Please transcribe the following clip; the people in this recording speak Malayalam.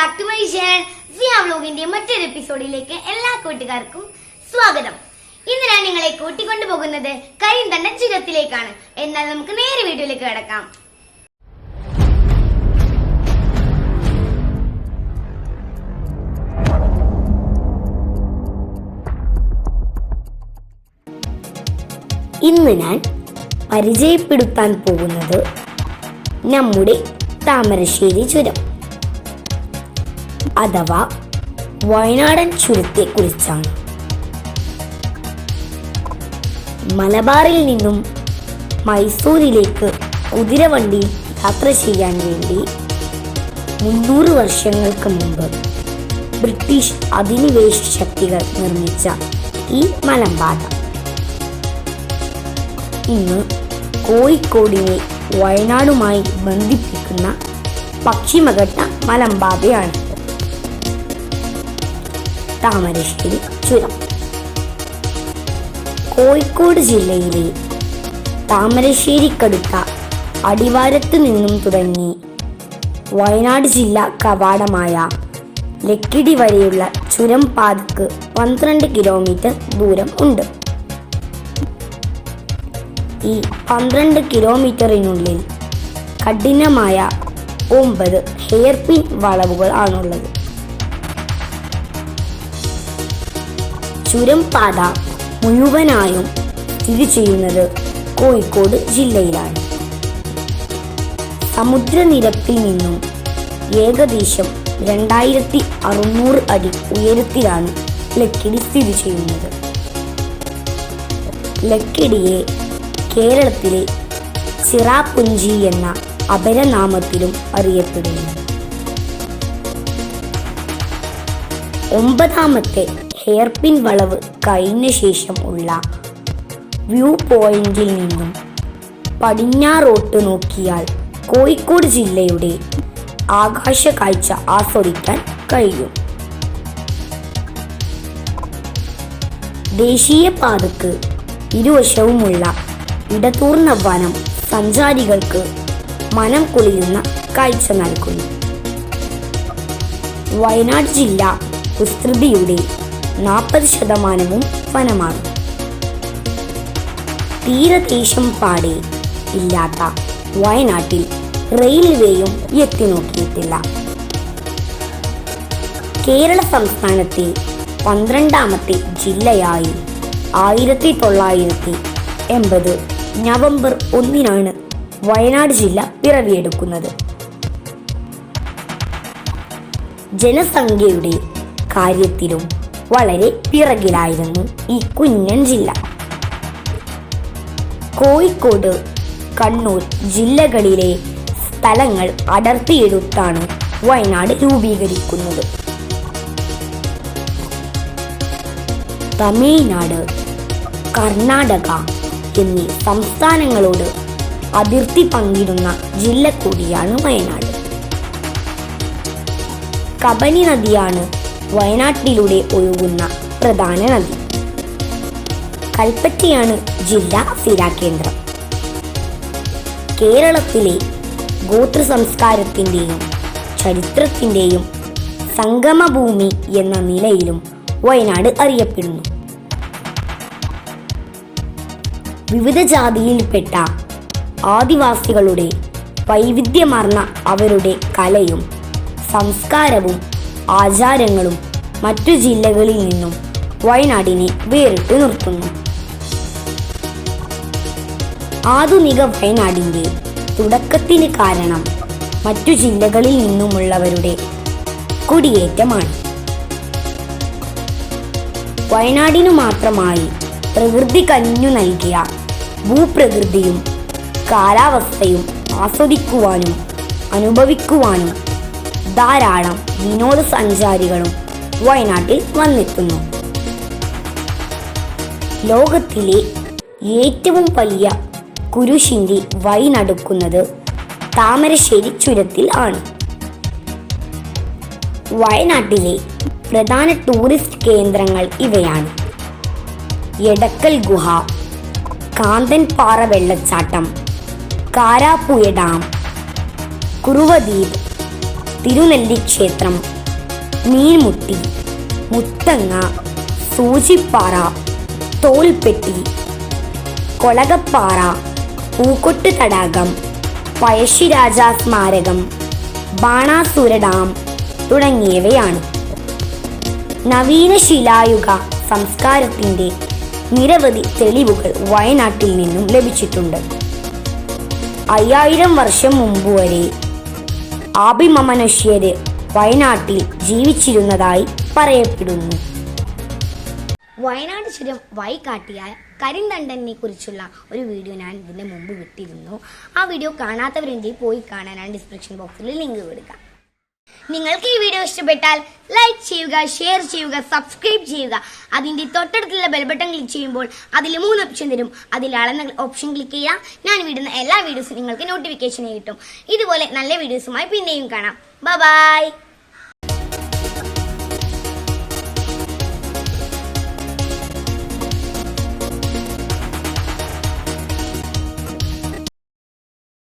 Back to my channel Siya വ്ലോഗിന്റെ മറ്റൊരു എപ്പിസോഡിലേക്ക് എല്ലാ കൂട്ടുകാർക്കും സ്വാഗതം. ഇന്ന് ഞാൻ നിങ്ങളെ കൂട്ടിക്കൊണ്ടു പോകുന്നത് കരിന്തണ്ട ചുരത്തിലേക്കാണ് എന്നാൽ നമുക്ക് നേരെ വീഡിയോയിലേക്ക് കിടക്കാം. ഇന്ന് ഞാൻ പരിചയപ്പെടുത്താൻ പോകുന്നത് നമ്മുടെ താമരശ്ശേരി ചുരം. അഥവാ വയനാടൻ ചുരത്തെ കുറിച്ചാണ് മലബാറിൽ നിന്നും മൈസൂരിലേക്ക് കുതിരവണ്ടി യാത്ര ചെയ്യാൻ വേണ്ടി മുന്നൂറ് വർഷങ്ങൾക്ക് മുമ്പ് ബ്രിട്ടീഷ് അധിനിവേശ ശക്തികൾ നിർമ്മിച്ച ഈ മലമ്പാത. ഇന്ന് കോഴിക്കോടിനെ വയനാടുമായി ബന്ധിപ്പിക്കുന്ന പശ്ചിമഘട്ട മലമ്പാതയാണ്. താമരശ്ശേരി ചുരം. കോഴിക്കോട് ജില്ലയിലെ താമരശ്ശേരിക്കടുത്ത അടിവാരത്ത് നിന്നും തുടങ്ങി വയനാട് ജില്ല കവാടമായ ലക്കിടി വരെയുള്ള ചുരം പാതക്ക് പന്ത്രണ്ട് കിലോമീറ്റർ ദൂരം ഉണ്ട്. ഈ പന്ത്രണ്ട് കിലോമീറ്ററിനുള്ളിൽ കഠിനമായ ഒമ്പത് ഹെയർപിൻ വളവുകൾ ആണുള്ളത്. ചുരം പാത മുഴുവനായും സ്ഥിതി ചെയ്യുന്നത് കോഴിക്കോട് ജില്ലയിലാണ്. സമുദ്രനിരപ്പിൽ നിന്നും ഏകദേശം രണ്ടായിരത്തി അറുന്നൂറ് അടി ഉയരത്തിലാണ് ലക്കിടി സ്ഥിതി ചെയ്യുന്നത്. ലക്കിടിയെ കേരളത്തിലെ ചിറാപുഞ്ചി എന്ന അപരനാമത്തിലും അറിയപ്പെടുന്നു. ഒമ്പതാമത്തെ ഹെയർപിൻ വളവ് കഴിഞ്ഞ ശേഷം ഉള്ള വ്യൂ പോയിന്റിൽ നിന്നും പടിഞ്ഞാറോട്ട് നോക്കിയാൽ കോഴിക്കോട് ജില്ലയുടെ ആകാശ കാഴ്ച ആസ്വദിക്കാൻ കഴിയും. ദേശീയപാതക്ക് ഇരുവശവുമുള്ള ഇടതൂർന്ന വനം സഞ്ചാരികൾക്ക് മനം കൊളിയുന്ന കാഴ്ച നൽകുന്നു. വയനാട് ജില്ല വിസ്തൃതിയുടെ നാൽപ്പത് ശതമാനവും വനമാണ് തീരദേശം പാടെ ഇല്ലാത്ത വയനാട്ടിൽ റെയിൽവേയും എത്തി നോക്കിയിട്ടില്ല. കേരള സംസ്ഥാനത്തെ പന്ത്രണ്ടാമത്തെ ജില്ലയായി ആയിരത്തി തൊള്ളായിരത്തി എൺപത് നവംബർ ഒന്നിനാണ് വയനാട് ജില്ല പിറവിയെടുക്കുന്നത്. ജനസംഖ്യയുടെ കാര്യത്തിലും വളരെ പിറകിലായിരുന്നു ഈ കുഞ്ഞൻ ജില്ല. കോഴിക്കോട് കണ്ണൂർ ജില്ലകളിലെ സ്ഥലങ്ങൾ അടർത്തിയെടുത്താണ് വയനാട് രൂപീകരിക്കുന്നത്. തമിഴ്നാട് കർണാടക എന്നീ സംസ്ഥാനങ്ങളോട് അതിർത്തി പങ്കിടുന്ന ജില്ല കൂടിയാണ് വയനാട്. കബനി നദിയാണ് വയനാട്ടിലൂടെ ഒഴുകുന്ന പ്രധാന നദി. കൽപ്പറ്റയാണ് ജില്ലാ സ്ഥിരാകേന്ദ്രം. കേരളത്തിലെ ഗോത്ര സംസ്കാരത്തിന്റെയും ചരിത്രത്തിന്റെയും സംഗമഭൂമി എന്ന നിലയിലും വയനാട് അറിയപ്പെടുന്നു. വിവിധ ജാതിയിൽപ്പെട്ട ആദിവാസികളുടെ വൈവിധ്യമാർന്ന അവരുടെ കലയും സംസ്കാരവും ആചാരങ്ങളും മറ്റു ജില്ലകളിൽ നിന്നും വയനാടിനെ വേറിട്ട് നിർത്തുന്നു. ആധുനിക വയനാടിന്റെ തുടക്കത്തിന് കാരണം മറ്റു ജില്ലകളിൽ നിന്നുമുള്ളവരുടെ കുടിയേറ്റമാണ്. വയനാടിനു മാത്രമായി പ്രകൃതി കനിഞ്ഞു നൽകിയ ഭൂപ്രകൃതിയും കാലാവസ്ഥയും ആസ്വദിക്കുവാനും അനുഭവിക്കുവാനും ധാരാളം വിനോദസഞ്ചാരികളും വയനാട്ടിൽ വന്നെത്തുന്നു ലോകത്തിലെ ഏറ്റവും വലിയ കുരിശിന്റെ വഴി നടക്കുന്നത് താമരശ്ശേരി ചുരത്തിൽ ആണ്. വയനാട്ടിലെ പ്രധാന ടൂറിസ്റ്റ് കേന്ദ്രങ്ങൾ ഇവയാണ്. എടക്കൽ ഗുഹ കാന്തൻപാറ വെള്ളച്ചാട്ടം കാരാപ്പുയ ഡാം കുറുവദ്വീപ് തിരുനെല്ലി ക്ഷേത്രം മീൻമുട്ടി മുത്തങ്ങ സൂചിപ്പാറ തോൽപ്പെട്ടി കൊളകപ്പാറ പൂക്കൊട്ട് തടാകം പഴശ്ശിരാജ സ്മാരകം ബാണാസുര ഡാം തുടങ്ങിയവയാണ്. നവീന ശിലായുഗ സംസ്കാരത്തിന്റെ നിരവധി തെളിവുകൾ വയനാട്ടിൽ നിന്നും ലഭിച്ചിട്ടുണ്ട്. അയ്യായിരം വർഷം മുമ്പ് വരെ ആഭിമമനുഷ്യര് വയനാട്ടിൽ ജീവിച്ചിരുന്നതായി പറയപ്പെടുന്നു. വയനാട് ചുരം വൈകാട്ടിയായ കരിന്തണ്ടനെ കുറിച്ചുള്ള ഒരു വീഡിയോ ഞാൻ ഇതിന് മുമ്പ് വിട്ടിരുന്നു. ആ വീഡിയോ കാണാത്തവരുണ്ടെങ്കിൽ പോയി കാണാനാണ് ഡിസ്ക്രിപ്ഷൻ ബോക്സിൽ ലിങ്ക് കൊടുക്കാം നിങ്ങൾക്ക് ഈ വീഡിയോ ഇഷ്ടപ്പെട്ടാൽ ലൈക്ക് ചെയ്യുക ഷെയർ ചെയ്യുക സബ്സ്ക്രൈബ് ചെയ്യുക. അതിന്റെ തൊട്ടടുത്തുള്ള ബെൽബട്ടൺ ക്ലിക്ക് ചെയ്യുമ്പോൾ അതിൽ മൂന്ന് ഓപ്ഷൻ തരും. അതിൽ അളന്ന ഓപ്ഷൻ ക്ലിക്ക് ചെയ്യുക ഞാൻ വിടുന്ന എല്ലാ വീഡിയോസും നിങ്ങൾക്ക് നോട്ടിഫിക്കേഷൻ കിട്ടും. ഇതുപോലെ നല്ല വീഡിയോസുമായി പിന്നെയും കാണാം. ബൈ